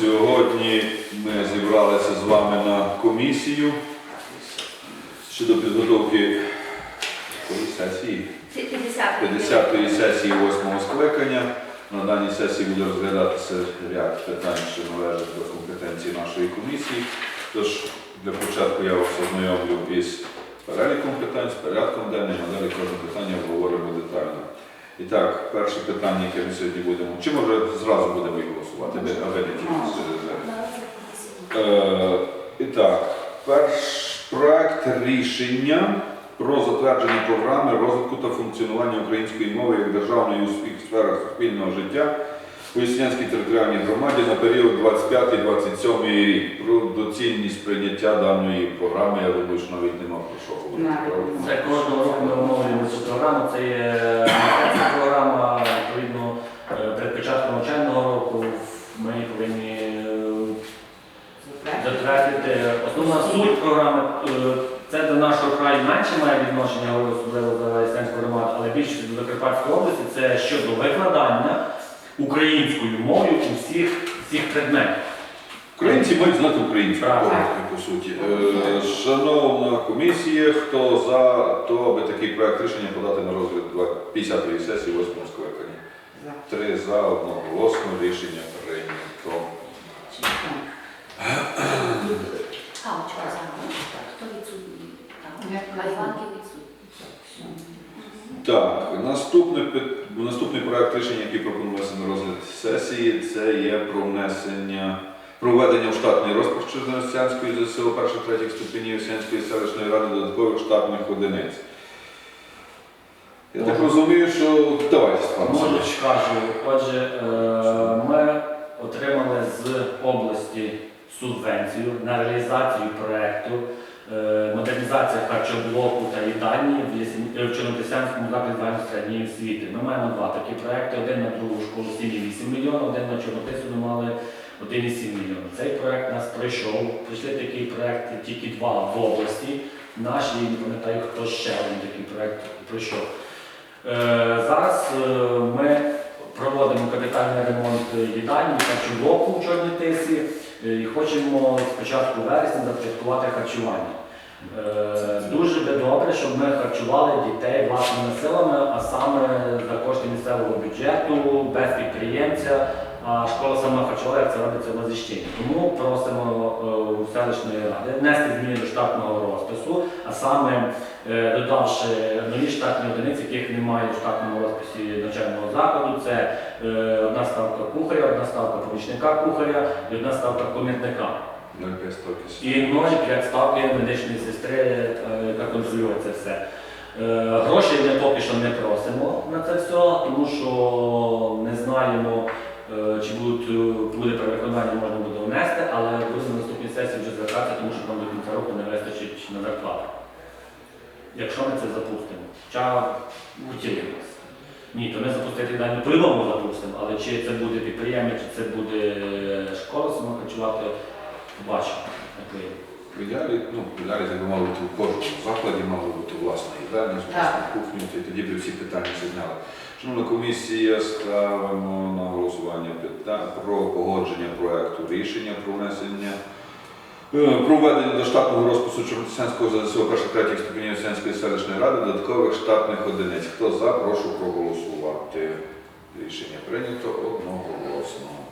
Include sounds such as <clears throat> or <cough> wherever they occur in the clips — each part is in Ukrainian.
Сьогодні ми зібралися з вами на комісію щодо підготовки сесії 50. 50-ї сесії 8-го скликання. На даній сесії буде розглядатися ряд питань, що належать до компетенції нашої комісії. Тож для початку я вас ознайомлю із переліком питань, з порядком денним, а далі кожне питання. І так, перше питання, яке ми сьогодні будемо. Чи може зразу будемо їх голосувати? Де, А ви не Е, І так, перш проект рішення про затвердження програми розвитку та функціонування української мови як державної у всіх сферах суспільного життя у Яснянській територіальній громаді на період 25-27 рік. Про доцільність прийняття даної програми, я думаю, що навіть нема про що говорити. Це кожного року ми оновлюємо цю програму. Це є американська програма. Відповідно, е, перед початком навчального року ми повинні е, затвердити. Основна суть програми е, це до нашого краю менше має відношення, особливо за Ісламську громаду, але більше до Закарпатської області це щодо викладання українською мовою у всіх, всіх предметів. Українці мають знати українську мову, по суті. Е, Шановна комісія, хто за, то аби такий проект рішення подати на розгляд 50-ї сесії 8 скликання. Три за одноголосно рішення прийнято. А, вчора за Хто відсутній? Іванки відсутні. Так, наступний, пит- наступний проект рішення, який пропонується на розгляд сесії, це є про внесення проведення в штатний розпуск Черносянської ЗСО перших третіх ступенів Осянської селищної ради додаткових штатних одиниць. Я так розумію, що давайте Може, Сергій. отже, е, ми отримали з області субвенцію на реалізацію проєкту модернізація харчоблоку та їдальні в Чорнотисянському закладі загальної освіти. Ми маємо два такі проекти: один на другу школу 7,8 мільйона, один на Чорнотису ми мали 1,7 мільйона. Цей проект нас пройшов. Прийшли такі проекти тільки два в області. Наші, не пам'ятаю, хто ще один такий проект пройшов. Е, Зараз е, ми проводимо капітальний ремонт їдальні харчоблоку в Чорній Тисі е, і хочемо з початку вересня започаткувати харчування. Е, Дуже би добре, щоб ми харчували дітей власними силами, а саме за кошти місцевого бюджету, без підприємця, а школа сама харчувала, як це робиться в Лазіщині. Тому просимо е, у селищної ради внести зміни до штатного розпису, а саме е, додавши нові штатні одиниці, яких немає в штатному розписі навчального закладу. Це е, одна ставка кухаря, одна ставка помічника кухаря і одна ставка комітника. 0,5 ставки. І 0,5 ставки медичної сестри, яка контролює це все. Грошей ми поки що не просимо на це все, тому що не знаємо, е, будуть, е, буде перевиконання, можна буде внести, але буде на наступній сесії вже звертатися, тому що нам до кінця року не вистачить на зарплату. Якщо ми це запустимо. Хоча хотіли нас. Ні, то ми запустити дані по-любому запустимо, але чи це буде підприємець, чи це буде школа самохарчувати, побачимо. В ідеалі, ну, в ідеалі так би бути у кожному закладі, мало власна їдальня, з то тоді б всі питання всі зняли. Шановна комісія, ставимо на голосування питання про погодження проекту рішення про внесення е, про введення до штатного розпису Чорносянського ЗСО перших третіх ступенів Осянської селищної ради додаткових штатних одиниць. Хто за, прошу проголосувати. Рішення прийнято одноголосно.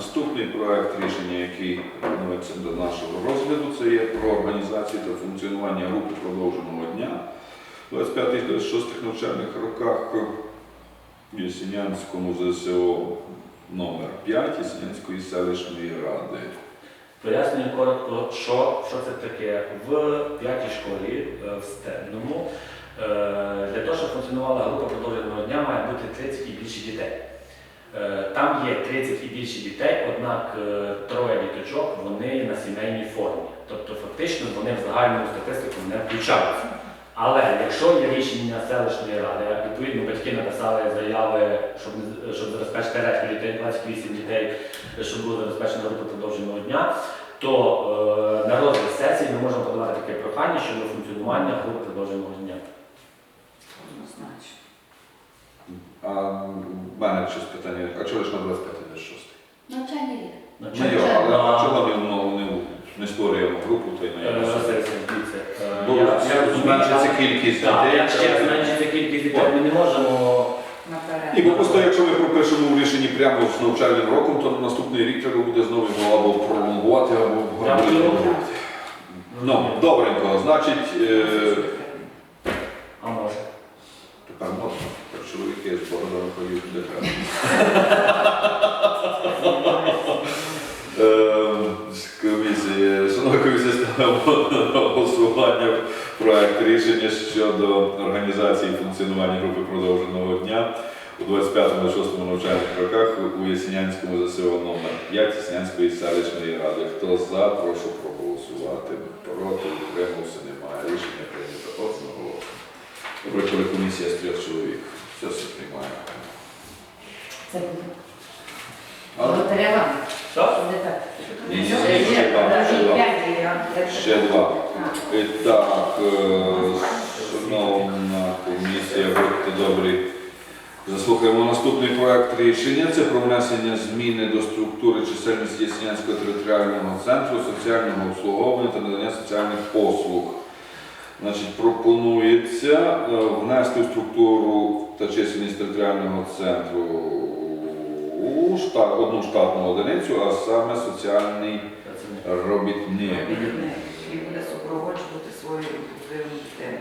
Наступний проект рішення, який пропонується до нашого розгляду, це є про організацію та функціонування групи продовженого дня в 25-26 навчальних роках в Ясінянському ЗСО номер 5 Ясінянської селищної ради. Пояснюю коротко, що, що це таке. В п'ятій школі е, в Стебному е, для того, щоб функціонувала група продовженого дня, має бути 30 і більше дітей. Е, Там є 30 і більше дітей, однак е, троє діточок вони на сімейній формі. Тобто фактично вони в загальну статистику не включаються. Але якщо є рішення селищної ради, відповідно батьки написали заяви, щоб, щоб забезпечити решту дітей, 28 дітей, щоб була забезпечена група продовженого дня, то е, на розгляд сесії ми можемо подавати таке прохання щодо функціонування групи продовженого дня. Однозначно. А в мене щось питання, а чого ж на 25 26? Навчальний рік. Ну, Ну, але а чого ми ну, не, не створюємо групу, то й Е, на якось? дивіться, е, Бо я- я розумію, зменшиться так, кількість Так, дітей. якщо треба- зменшиться кількість дітей, ми не можемо Наперед. Ні, бо просто якщо ми пропишемо в рішенні прямо з навчальним роком, то на наступний рік треба буде знову його або пролонгувати, або Дякую. пролонгувати. Ну, добренько, значить, е, А може. Тепер можна. Тепер чоловіки з бородами ходять треба. Е, комісія, на голосування проект рішення щодо організації і функціонування групи продовженого дня у 25-26 навчальних роках у Ясінянському ЗСО номер 5 Ясінянської селищної ради. Хто за, прошу проголосувати. Проти, утримався, немає. Рішення прийнято одноголосно. Комісія з трьох чоловік. Все все приймає. Це буде. Лотерея. Що? Не так. Ні, ні, ні, Ще два, ще два. Ще два. І так, шановна комісія, будьте добрі. Заслухаємо наступний проект рішення. Це про внесення зміни до структури чисельності Яснянського територіального центру соціального обслуговування та надання соціальних послуг. Значить, пропонується е, внести в структуру та чисельність територіального центру одну штатну одиницю, а саме соціальний Працівник. робітник. І буде супроводжувати свою дитину.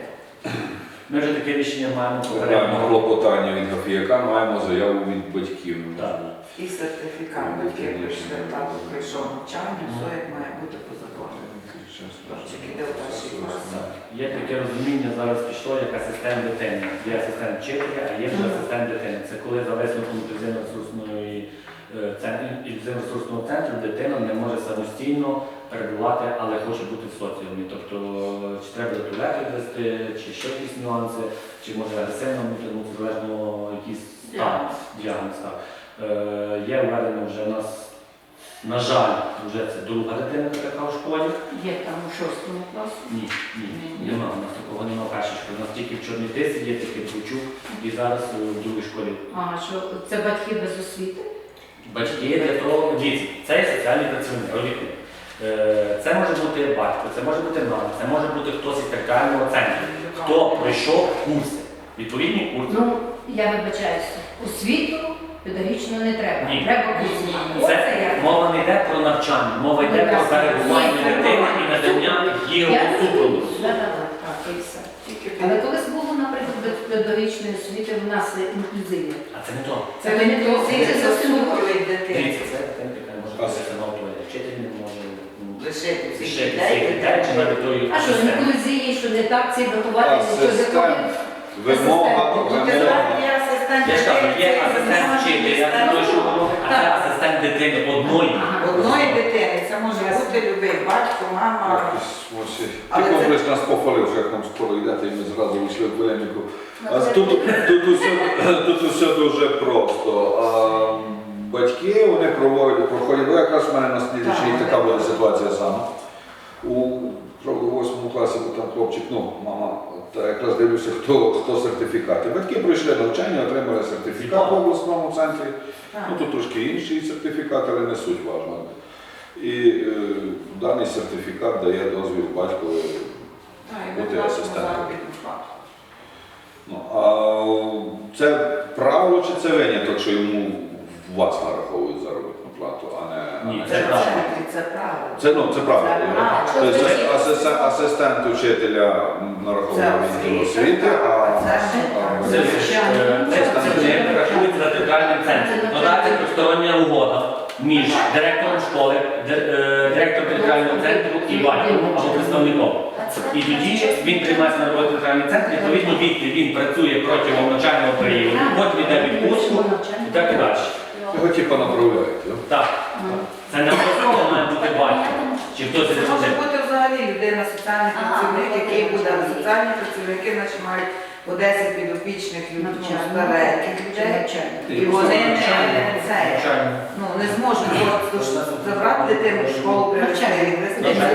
Ми вже таке рішення маємо Маємо клопотання від гафіяка, маємо заяву від батьків. Так. І сертифікат, батьки прийшли, тато прийшов навчання, все як має бути по закону. Є таке розуміння, зараз пішло як асистент дитини. Є асистент вчителя, а є вже асистент дитини. Це коли за висновком е, центру, інклюзивно-ресурсного центру дитина не може самостійно перебувати, але хоче бути в соціумі. Тобто, чи треба до туалету вести, чи ще якісь нюанси, чи може агресивно бути, ну залежно якийсь стан, діагноз. Е, Є введено вже у нас, на жаль, вже це друга дитина така в школі. Є там у шостому класі. Ні, ні, нема. У нас такого нема в першій школі. У нас тільки в Чорнітисі є такий Бучук і зараз в другій школі. А що це батьки без освіти? Батьки для того, дивіться, це є соціальний працівник, робітник. Е, Це може бути батько, це може бути мама, це може бути хтось із територіального центру, хто пройшов курси. Відповідні курси. Ну, я вибачаюся. Освіту педагогічно не треба. Ні. Треба курси. Це мова не йде про навчання, мова йде про перебування дитини і надання його супроводу. Але колись було, наприклад, педагогічної освіти в нас інклюзивні. А це не то. Це не то, це зовсім Дивіться, це дитина, яка може бути автомобілі. Вчитель не може ну, Лишити всіх дітей. всіх дітей, чи навіть той А що, асистент. інклюзії, що не так, ці вихователі, що Асистент. закони? Вимога, Асистент. Я ж кажу, є асистент вчителя, той, що а це асистент дитини одної. Одної дитини це може бути любий батько, мама. Але Ти це- комплекс нас похвалив, що як нам скоро йдете, і ми зразу вийшли в полеміку. А тут, тут, усе, тут усе дуже просто. А, батьки вони проводять, проходять, бо якраз в мене на слідчій Так. така буде ситуація сама. У правда, у восьмому класі, бо там хлопчик, ну, мама, та якраз дивлюся, хто, хто сертифікати. Батьки пройшли навчання, отримали сертифікат в обласному центрі. Ну, тут трошки інший сертифікат, але не суть важливо. І е, даний сертифікат дає дозвіл батькові. Бути асистентом. Ну, а це правило чи це виняток, що йому вас нараховують заробітну плату, а не. а Ні, це правильно. Це правильно. Це, ну, це правильно. А, да? Тобто тоді? асистент, асистент учителя нараховує відділ освіти, а Це Це ж, е, це за територіальним центром. Додається тристороння угода між директором школи, е, директором територіального центру і батьком або представником. І тоді він приймається на роботу територіальний центр, відповідно відти він працює протягом навчального періоду, потім йде відпустку і так і далі. Його типу направляють. да? Так, це не обов'язково має бути батько. Чи хтось Це із може бути взагалі людина, соціальний Ага, працівник, який окей. буде соціальні працівники, значить мають по 10 підопічних людей, ну, стареньких людей. І вони не, це, ну, не зможуть просто ж забрати дитину в школу, привезти Навчання. відвести Навчання.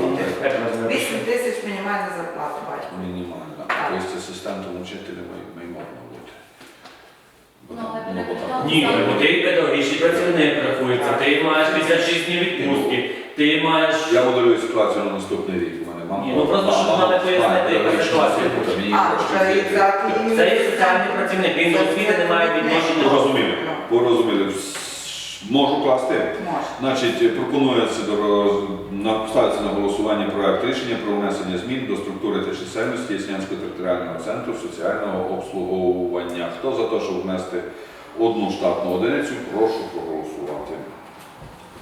бути. Як називається? 8 тисяч мінімальна зарплата батько. Мінімально. Тобто асистентом учителя має, має можна бути. Ну, бо там- Ні, бо ти педагогічний працівник рахується, ти маєш 56 днів відпустки, ти маєш. Я моделюю ситуацію на наступний рік. У мене мама. Ні, ну просто, щоб мати пояснити, яка ситуація. це є соціальний працівник, він до освіти не має відношення. Порозуміли. Порозуміли. Можу класти. Може. Значить, пропонується до роз- на- ставиться на голосування проект рішення про внесення змін до структури та чисельності Яснянського територіального центру соціального обслуговування. Хто за те, щоб внести одну штатну одиницю, прошу проголосувати.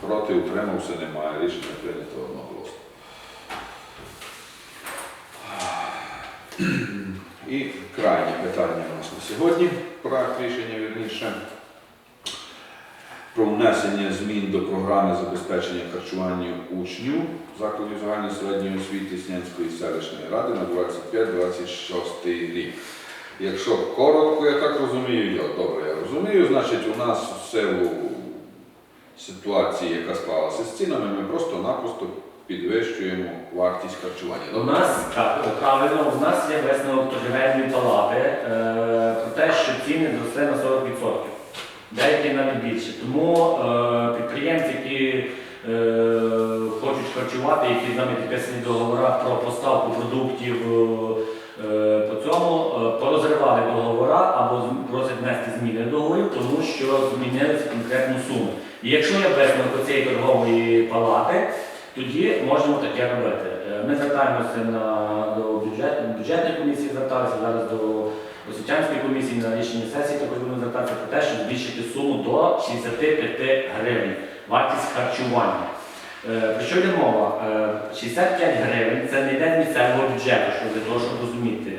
Проти утримався немає. Рішення прийнято одноголосно. І крайнє питання у нас на сьогодні. Проект рішення вірніше про внесення змін до програми забезпечення харчування учнів закладів загальної середньої освіти Снянської селищної ради на 25-26 рік. Якщо коротко, я так розумію, я добре я розумію, значить у нас в силу ситуації, яка склалася з цінами, ми просто-напросто підвищуємо вартість харчування. У нас так, правильно, у нас є висновок торгівельної палати е, про те, що ціни зросли на 40%. Деякі навіть більше. Тому е, підприємці, які е, хочуть харчувати, які з нами підписані договори про поставку продуктів е, е, договори або просять внести зміни до договорів, тому що змінилися конкретну суму. І якщо є висновок цієї торгової палати, тоді можемо таке робити. Е, Ми звертаємося на, до бюджет, бюджетної комісії, зверталися зараз до освітянської комісії на рішення сесії, також будемо звертатися про те, щоб збільшити суму до 65 гривень, вартість харчування. Е, Про що йде мова? Е, 65 гривень це не йде місцевого бюджету, що для того, щоб розуміти.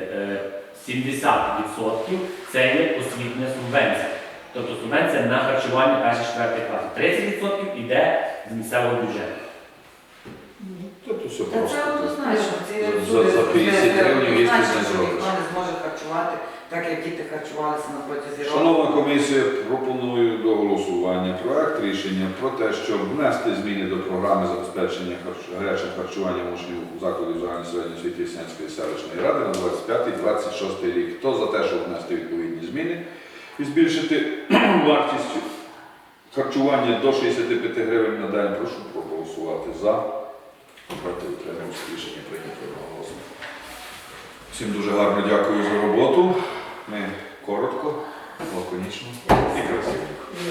Е, 70% це є освітня субвенція. Тобто субвенція на харчування перших 4 класів. 30% йде з місцевого бюджету. Тобто все Та це просто. однозначно. За- за 50 гривень однозначно, не зробиш. Не зможе харчувати, так як діти харчувалися на протязі року. Шановна комісія, пропоную до голосування проект рішення про те, щоб внести зміни до програми забезпечення харч- гарячим харчуванням учнів закладів загальної середньої освіти Яснянської селищної ради на 25-26 рік. Хто за те, щоб внести відповідні зміни і збільшити <clears throat> вартість харчування до 65 гривень на день, прошу проголосувати за. Проти утримався рішення прийнято одноголосно. Всім дуже гарно дякую за роботу. Ми коротко, лаконічно і красиво.